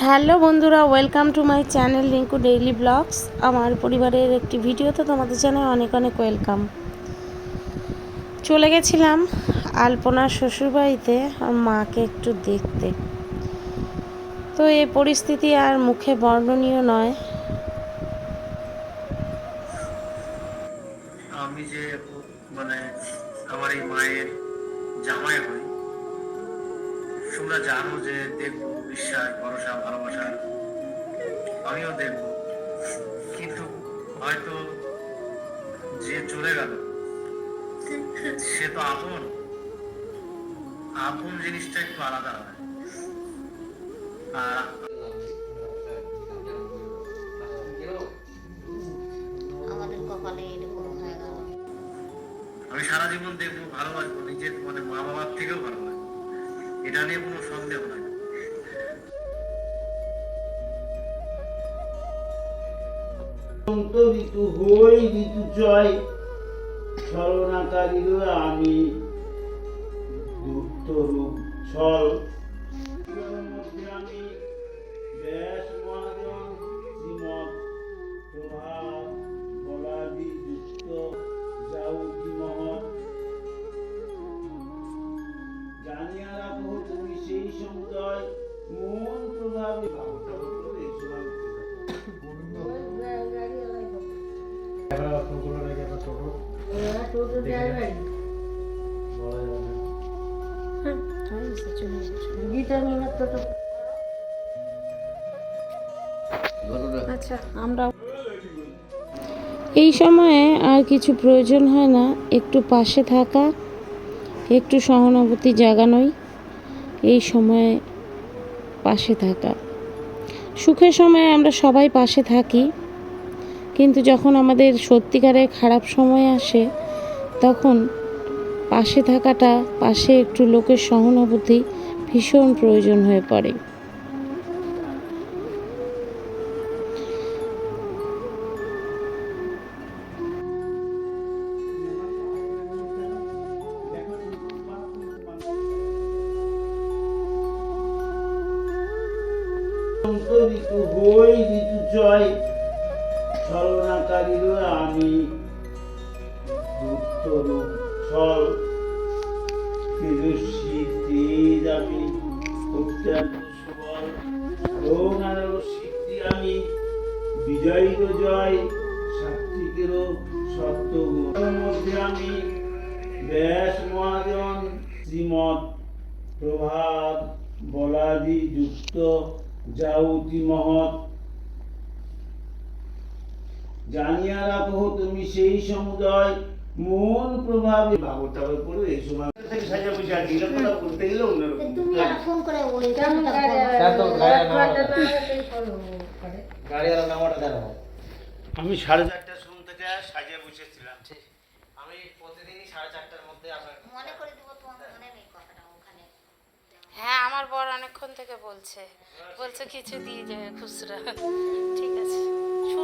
Hello বন্ধুরা welcome to my channel Rinku daily blogs. আমার পরিবারের একটি ভিডিওতে তোমাদের জানাই অনেক অনেক ওয়েলকাম। চলে গেছিলাম আলপনার শ্বশুরবাড়িতে মাকে একটু দেখতে। তো এই পরিস্থিতি আর মুখে বর্ণনীয় নয়। আমি যে মানে আমার এই মায়ের জামাই হই তোমরা জানো যে দেখব বিশ্বাস ভরসা ভালোবাসা। আমিও দেখব। কিন্তু হয়তো যে চলে গেল সে তো আপন। আপন জিনিসটা একটু আলাদা হয় আর আমি সারা জীবন দেখব ভালোবাসবো নিজের মানে মা বাবার থেকেও ভালোবাসবো। এটা নিয়ে কোনো সন্দেহ নাই। ঋতু হই ঋতু জয় ছলনাকারীর আমি দুঃখ রূপ ছল। আচ্ছা আমরা এই সময়ে আর কিছু প্রয়োজন হয় না। একটু পাশে থাকা একটু সহানুভূতি জাগানোই। এই সময়ে পাশে থাকা। সুখের সময়ে আমরা সবাই পাশে থাকি। কিন্তু যখন আমাদের সত্যিকারের খারাপ সময় আসে, তখন পাশে থাকাটা, পাশে একটু লোকের সহানুভূতি ভীষণ প্রয়োজন হয়ে পড়ে। জয়। ছলনাকারীর আমি দুঃখ রূপ ছল আমি আমি বিজয়ীর জয় সাত্বিকেরও সত্যগুণ মধ্যে আমি ব্যাস মহাজন, শ্রীমৎ প্রভাত বলাদি যুক্ত যাউতি মহৎ জানিয়া রাখো তুমি সেই সমুদয় মন প্রভাবে। ভাগবত টাগবত পড়ো এই সময় সাজা বুঝা দিলে কথা বলতে গেলে অন্যরকম তুমি ফোন করে ওই আমি সাড়ে চারটার সময় থেকে সাজা বসেছিলাম। আমি প্রতিদিনই সাড়ে চারটার মধ্যে মনে করে দিব তোমার মনে নেই কথাটা ওখানে। হ্যাঁ আমার বর অনেকক্ষণ থেকে বলছে। বলছে কিছু দিয়ে যাবে খুচরা। ঠিক আছে।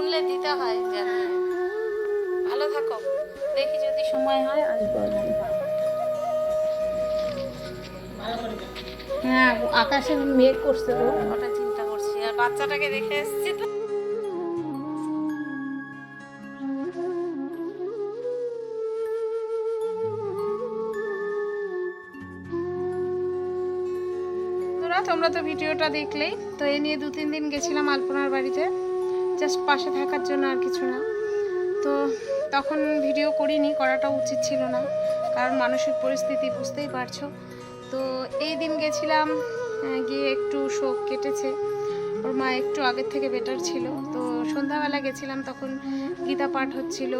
শুনলে দিতে হয় যেন ভালো থাকো। দেখি যদি সময় হয় আসব। হ্যাঁ আকাশে মেঘ করছে ও ওটা চিন্তা করছি। আর বাচ্চাটাকে দেখে এসেছি তো। তোমরা তো ভিডিওটা দেখলেই। তো এই নিয়ে দু তিন দিন গেছিলাম আলপনার বাড়িতে। জাস্ট পাশে থাকার জন্য আর কিছু না। তো তখন ভিডিও করিনি করাটা উচিত ছিল না। কারণ মানসিক পরিস্থিতি বুঝতেই পারছ। তো এই দিন গেছিলাম গিয়ে একটু শোক কেটেছে। ওর মা একটু আগের থেকে বেটার ছিল। তো সন্ধ্যাবেলা গেছিলাম, তখন গীতা পাঠ হচ্ছিল।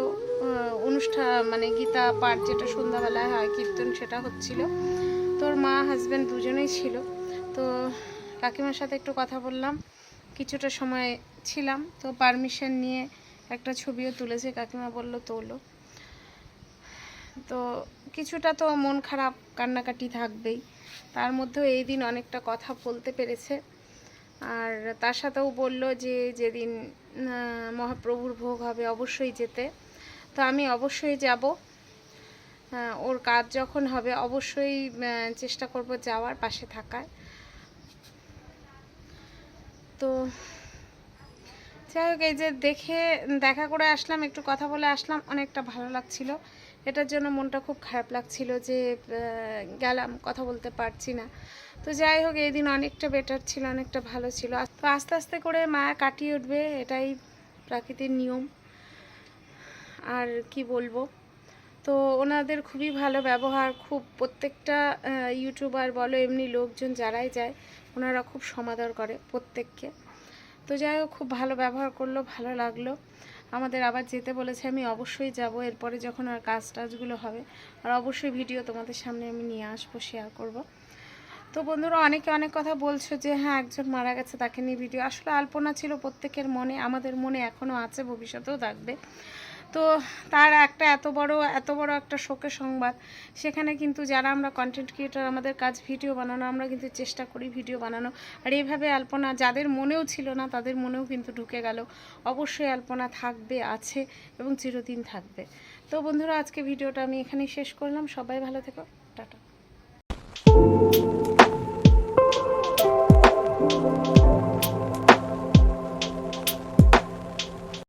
অনুষ্ঠান মানে গীতা পাঠ যেটা সন্ধ্যাবেলায় হয়, কীর্তন সেটা হচ্ছিল। তোর মা হাজব্যান্ড দুজনেই ছিল। তো কাকিমার সাথে একটু কথা বললাম। কিছুটা সময় ছিলাম তো পারমিশন নিয়ে একটা ছবিও তুলেছে, কাকিমা বলল তোলো। তো কিছুটা তো মন খারাপ, কান্নাকাটি থাকবেই। তার মধ্যেও এই দিন অনেকটা কথা বলতে পেরেছে। আর তার সাথেও বলল যে যেদিন মহাপ্রভুর ভোগ হবে অবশ্যই যেতে। তো আমি অবশ্যই যাব। ওর কাজ যখন হবে অবশ্যই চেষ্টা করব যাওয়ার, পাশে থাকার। তো যাই হোক, এই যে দেখে দেখা করে আসলাম, একটু কথা বলে আসলাম, অনেকটা ভালো লাগছিল। এটার জন্য মনটা খুব খারাপ লাগছিল যে গেলাম, কথা বলতে পারছি না। তো যাই হোক, এই দিন অনেকটা বেটার ছিল, অনেকটা ভালো ছিল। তো আস্তে আস্তে করে মায়া কাটিয়ে উঠবে, এটাই প্রাকৃতিক নিয়ম। আর কি বলব? তো ওনাদের খুবই ভালো ব্যবহার, খুব প্রত্যেকটা ইউটিউবার বলো, এমনি লোকজন যারাই যায়, ওনারা খুব সমাদর করে প্রত্যেককে। তো যাই হোক, খুব ভালো ব্যবহার করল, ভালো লাগল। আমাদের আবার যেতে বলেছে, আমি অবশ্যই যাব, এরপরে যখন আর কাজ টাজগুলো হবে। আর অবশ্যই ভিডিও তোমাদের সামনে আমি নিয়ে আসব শেয়ার করব। তো বন্ধুরা, অনেকে অনেক কথা বলছো যে হ্যাঁ একজন মারা গেছে, তাকে নিয়ে ভিডিও। আসলে আলপনা ছিল প্রত্যেকের মনে, আমাদের মনে এখনও আছে, ভবিষ্যতেও থাকবে। তো তার একটা এত বড় এত বড় একটা শোকের সংবাদ। সেখানে কিন্তু যারা আমরা কন্টেন্ট ক্রিয়েটার আমাদের কাজ ভিডিও বানানো, আমরা কিন্তু চেষ্টা করি ভিডিও বানানো। আর এইভাবে আলপনা, যাদের মনেও ছিল না, তাদের মনেও কিন্তু ঢুকে গেল। অবশ্যই আলপনা থাকবে, আছে এবং চিরদিন থাকবে। তো বন্ধুরা, আজকে ভিডিওটা আমি এখানেই শেষ করলাম। সবাই ভালো থেকো। টাটা।